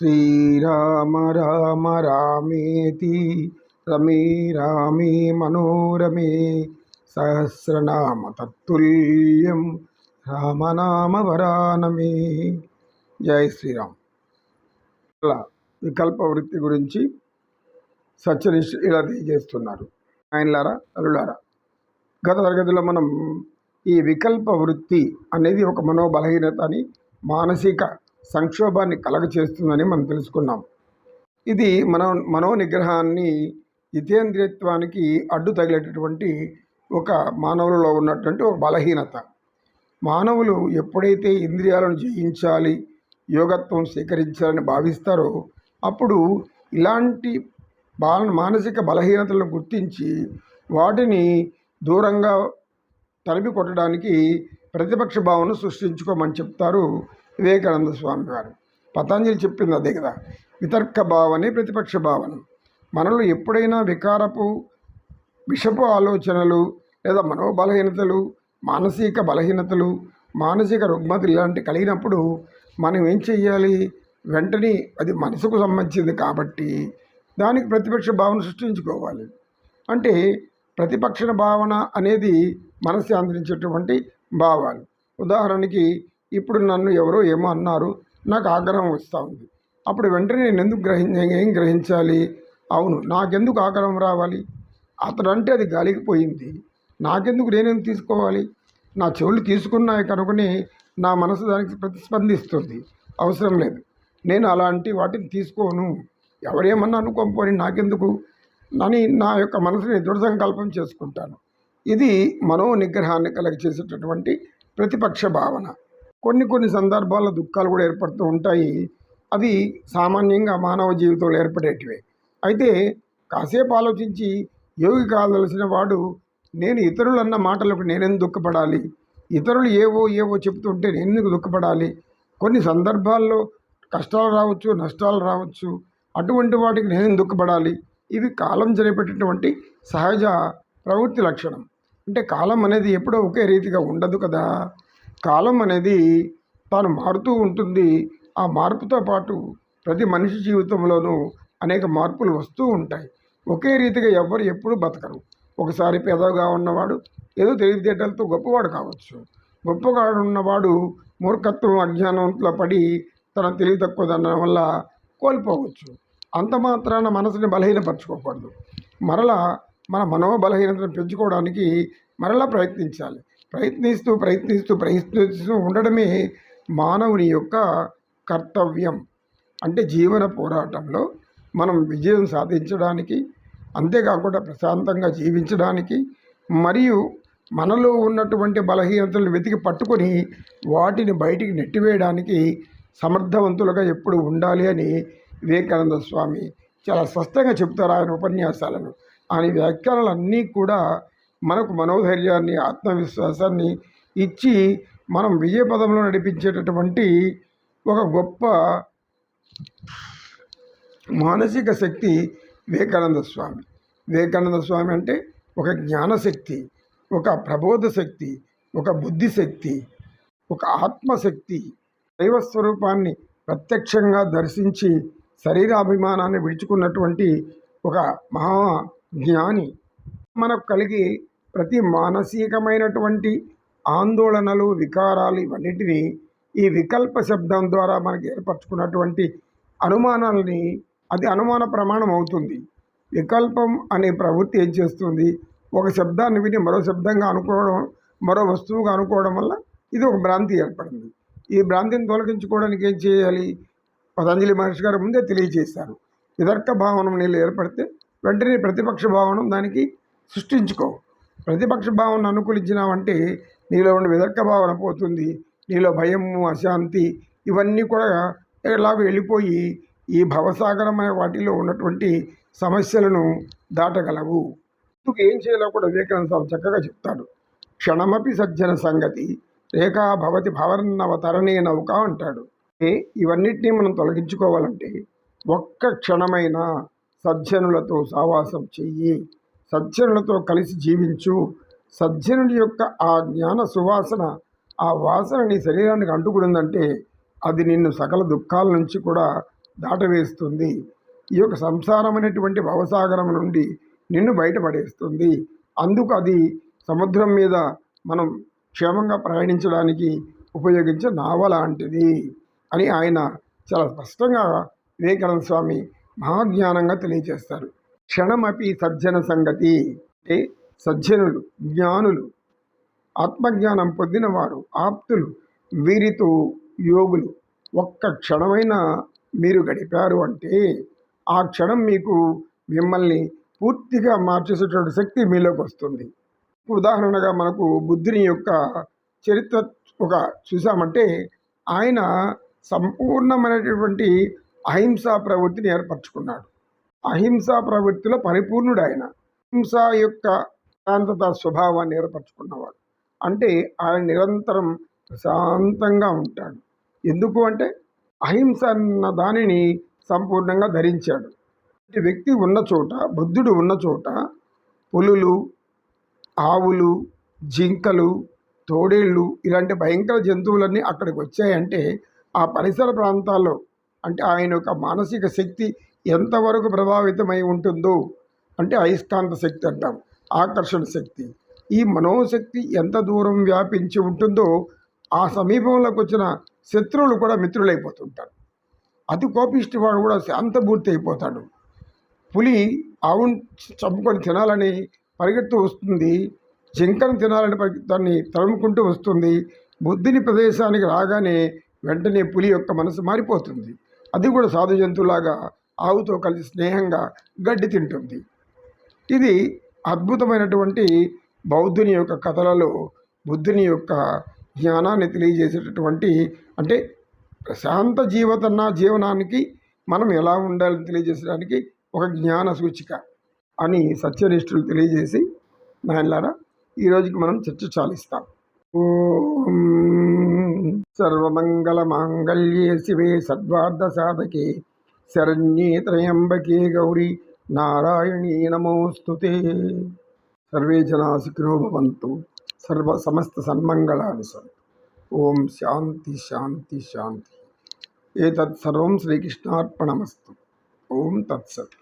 శ్రీరామ రామ రామేతి రమే రామే మనోరమే సహస్రనామ తత్తుల్యం రామనామ వరానమే. జై శ్రీరామ్. ఇలా వికల్ప వృత్తి గురించి సత్యనిష్ ఇలా తెలియజేస్తున్నారు. ఆయనలారా తల్లులారా గత తరగతిలో మనం ఈ వికల్ప వృత్తి అనేది ఒక మనోబలహీనత అని మానసిక సంక్షోభాన్ని కలగచేస్తుందని మనం తెలుసుకున్నాం. ఇది మన మనో నిగ్రహాన్ని జితేంద్రియత్వానికి అడ్డు తగిలేటటువంటి ఒక మానవులలో ఉన్నటువంటి ఒక బలహీనత. మానవులు ఎప్పుడైతే ఇంద్రియాలను జయించాలి యోగత్వం స్వీకరించాలని భావిస్తారో అప్పుడు ఇలాంటి బాల మానసిక బలహీనతలను గుర్తించి వాటిని దూరంగా తరిమి కొట్టడానికి ప్రతిపక్ష భావన సృష్టించుకోమని చెప్తారు వివేకానంద స్వామి గారు పతంజలి చెప్పింది అదే కదా. వితర్క భావనే ప్రతిపక్ష భావన. మనలో ఎప్పుడైనా వికారపు విషపు ఆలోచనలు లేదా మనోబలహీనతలు మానసిక బలహీనతలు మానసిక రుగ్మతలు ఇలాంటి కలిగినప్పుడు మనం ఏం చెయ్యాలి? వెంటనే అది మనసుకు సంబంధించింది కాబట్టి దానికి ప్రతిపక్ష భావన సృష్టించుకోవాలి. అంటే ప్రతిపక్ష భావన అనేది మనసు అందించేటువంటి భావాలు. ఉదాహరణకి ఇప్పుడు నన్ను ఎవరో ఏమో అన్నారు. నాకు ఆగ్రహం వస్తూ ఉంది. అప్పుడు వెంటనే నేను ఎందుకు గ్రహించ ఏం గ్రహించాలి? అవును నాకెందుకు ఆగ్రహం రావాలి? అతడు అంటే అది గాలికి పోయింది. నాకెందుకు నేనేం తీసుకోవాలి? నా చెవులు తీసుకున్నాయి కనుకనే నా మనసు దానికి ప్రతిస్పందిస్తుంది. అవసరం లేదు. నేను అలాంటి వాటిని తీసుకోను. ఎవరేమన్నా అనుకోపోని నాకెందుకు? అని నా యొక్క మనసుని దృఢ సంకల్పం చేసుకుంటాను. ఇది మనో నిగ్రహాన్ని కలగ చేసేటటువంటి ప్రతిపక్ష భావన. కొన్ని కొన్ని సందర్భాల్లో దుఃఖాలు కూడా ఏర్పడుతూ ఉంటాయి. అవి సామాన్యంగా మానవ జీవితంలో ఏర్పడేటివే. అయితే కాసేపు ఆలోచించి యోగి కావలసిన వాడు నేను ఇతరులు అన్న మాటలకు నేనెందుకు దుఃఖపడాలి? ఇతరులు ఏవో ఏవో చెప్తుంటే నేను ఎందుకు దుఃఖపడాలి? కొన్ని సందర్భాల్లో కష్టాలు రావచ్చు నష్టాలు రావచ్చు. అటువంటి వాటికి నేను దుఃఖపడాలి? ఇవి కాలం జరిపేటటువంటి సహజ ప్రవృత్తి లక్షణం. అంటే కాలం అనేది ఎప్పుడో ఒకే రీతిగా ఉండదు కదా. కాలం అనేది తాను మారుతూ ఉంటుంది. ఆ మార్పుతో పాటు ప్రతి మనిషి జీవితంలోనూ అనేక మార్పులు వస్తూ ఉంటాయి. ఒకే రీతిగా ఎవ్వరు ఎప్పుడు బతకరు. ఒకసారి పేదగా ఉన్నవాడు ఏదో తెలివితేటలతో గొప్పవాడు కావచ్చు. గొప్పగా ఉన్నవాడు మూర్ఖత్వం అజ్ఞానంలో పడి తన తెలివి తక్కువదనం వల్ల కోల్పోవచ్చు. అంత మాత్రాన మనసుని బలహీనపరచుకోకూడదు. మరలా మన మనోబలహీనతను పెంచుకోవడానికి మరలా ప్రయత్నించాలి. ప్రయత్నిస్తూ ప్రయత్నిస్తూ ప్రయత్నిస్తూ ఉండడమే మానవుని యొక్క కర్తవ్యం. అంటే జీవన పోరాటంలో మనం విజయం సాధించడానికి అంతేకాకుండా ప్రశాంతంగా జీవించడానికి మరియు మనలో ఉన్నటువంటి బలహీనతలను వెతికి పట్టుకొని వాటిని బయటికి నెట్టివేయడానికి సమర్థవంతులుగా ఎప్పుడు ఉండాలి అని వివేకానంద స్వామి చాలా స్పష్టంగా చెప్తారు ఆయన ఉపన్యాసాలను. ఆయన వ్యాఖ్యానాలన్నీ కూడా మనకు మనోధైర్యాన్ని ఆత్మవిశ్వాసాన్ని ఇచ్చి మనం విజయపదంలో నడిపించేటటువంటి ఒక గొప్ప మానసిక శక్తి వివేకానంద స్వామి. వివేకానంద స్వామి అంటే ఒక జ్ఞానశక్తి ఒక ప్రబోధ శక్తి ఒక బుద్ధి శక్తి ఒక ఆత్మశక్తి. దైవస్వరూపాన్ని ప్రత్యక్షంగా దర్శించి శరీరాభిమానాన్ని విడుచుకున్నటువంటి ఒక మహా జ్ఞాని. మనకు కలిగి ప్రతి మానసికమైనటువంటి ఆందోళనలు వికారాలు ఇవన్నిటినీ ఈ వికల్ప శబ్దం ద్వారా మనకి ఏర్పరచుకున్నటువంటి అనుమానాలని అది అనుమాన ప్రమాణం అవుతుంది. వికల్పం అనే ప్రవృత్తి ఏం చేస్తుంది? ఒక శబ్దాన్ని విని మరో శబ్దంగా అనుకోవడం మరో వస్తువుగా అనుకోవడం వల్ల ఇది ఒక భ్రాంతి ఏర్పడింది. ఈ భ్రాంతిని తొలగించుకోవడానికి ఏం చేయాలి? పతంజలి మహర్షి గారు ముందే తెలియజేశారు. విదర్క భావనం నీళ్ళు ఏర్పడితే వెంటనే ప్రతిపక్ష భావనం దానికి సృష్టించుకో. ప్రతిపక్ష భావనను అనుకూలించినావంటే నీలో ఉండే విదర్క భావన పోతుంది నీలో భయము అశాంతి ఇవన్నీ కూడా ఎలాగో వెళ్ళిపోయి ఈ భవసాగరం అనే వాటిలో ఉన్నటువంటి సమస్యలను దాటగలవు. ఎందుకు ఏం చేయాలో కూడా వివేకానంద స్వామి చక్కగా చెప్తాడు. క్షణమపి సజ్జన సంగతి రేఖా భవతి భవన్నవ తరణే నౌక అంటాడు. ఏ ఇవన్నిటినీ మనం తొలగించుకోవాలంటే ఒక్క క్షణమైన సజ్జనులతో సావాసం చెయ్యి. సజ్జనులతో కలిసి జీవించు. సజ్జనుడి యొక్క ఆ జ్ఞాన సువాసన ఆ వాసన నీ శరీరానికి అంటుకుందంటే అది నిన్ను సకల దుఃఖాల నుంచి కూడా దాటవేస్తుంది. ఈ యొక్క సంసారం అనేటువంటి భవసాగరం నుండి నిన్ను బయటపడేస్తుంది. అందుకు అది సముద్రం మీద మనం క్షేమంగా ప్రయాణించడానికి ఉపయోగించే నావ లాంటిది అని ఆయన చాలా స్పష్టంగా వివేకానంద స్వామి మహాజ్ఞానంగా తెలియజేస్తారు. క్షణమపి సజ్జన సంగతి అంటే సజ్జనులు జ్ఞానులు ఆత్మజ్ఞానం పొందినవారు ఆప్తులు వీరితో యోగులు. ఒక్క క్షణమైన మీరు గడిపారు అంటే ఆ క్షణం మీకు మిమ్మల్ని పూర్తిగా మార్చేసేటువంటి శక్తి మీలోకి వస్తుంది. ఉదాహరణగా మనకు బుద్ధుని యొక్క చరిత్ర ఒక చూసామంటే ఆయన సంపూర్ణమైనటువంటి అహింసా ప్రవృత్తిని ఏర్పరచుకున్నాడు. అహింసా ప్రవృత్తిలో పరిపూర్ణుడు ఆయన హింస యొక్క శాంతత స్వభావాన్ని ఏర్పరచుకున్నవాడు. అంటే ఆయన నిరంతరం ప్రశాంతంగా ఉంటాడు. ఎందుకు అంటే అహింస అన్న దానిని సంపూర్ణంగా ధరించాడు. వ్యక్తి ఉన్న చోట బుద్ధుడు ఉన్న చోట పులులు ఆవులు జింకలు తోడేళ్ళు ఇలాంటి భయంకర జంతువులన్నీ అక్కడికి వచ్చాయంటే ఆ పరిసర ప్రాంతాల్లో అంటే ఆయన యొక్క మానసిక శక్తి ఎంతవరకు ప్రభావితమై ఉంటుందో అంటే అయస్కాంత శక్తి అంటాం ఆకర్షణ శక్తి. ఈ మనోశక్తి ఎంత దూరం వ్యాపించి ఉంటుందో ఆ సమీపంలోకి వచ్చిన శత్రువులు కూడా మిత్రులైపోతుంటారు. అతి కోపిష్టి వాడు కూడా శాంతపూర్తి అయిపోతాడు. పులి ఆవును చంపుకొని తినాలని పరిగెత్తు వస్తుంది. జింకను తినాలని దాన్ని తరుముకుంటూ వస్తుంది. బుద్ధిని ప్రదేశానికి రాగానే వెంటనే పులి యొక్క మనసు మారిపోతుంది. అది కూడా సాధు జంతువులాగా ఆవుతో కలిసి స్నేహంగా గడ్డి తింటుంది. ఇది అద్భుతమైనటువంటి బౌద్ధుని యొక్క కథలలో బుద్ధుని యొక్క జ్ఞానాన్ని తెలియజేసేటటువంటి అంటే ప్రశాంత జీవతన్న జీవనానికి మనం ఎలా ఉండాలని తెలియజేసడానికి ఒక జ్ఞాన సూచిక అని సత్యనిష్ఠులు తెలియజేసి నాయనలారా ఈరోజుకి మనం చర్చ చాలిస్తాం. ఓం సర్వమంగళమాంగళ్యే శివే సద్వార్థ సాధకే శరణ్యే త్రయంబకే గౌరీ నారాయణీ నమోస్తుతే సర్వే జనా సుఖినో భవంతు సర్వ సమస్త సన్మంగళాని సంతు ఓం శాంతి శాంతి శాంతి ఏతత్సర్వం శ్రీకృష్ణార్పణమస్తు ఓం తత్సత్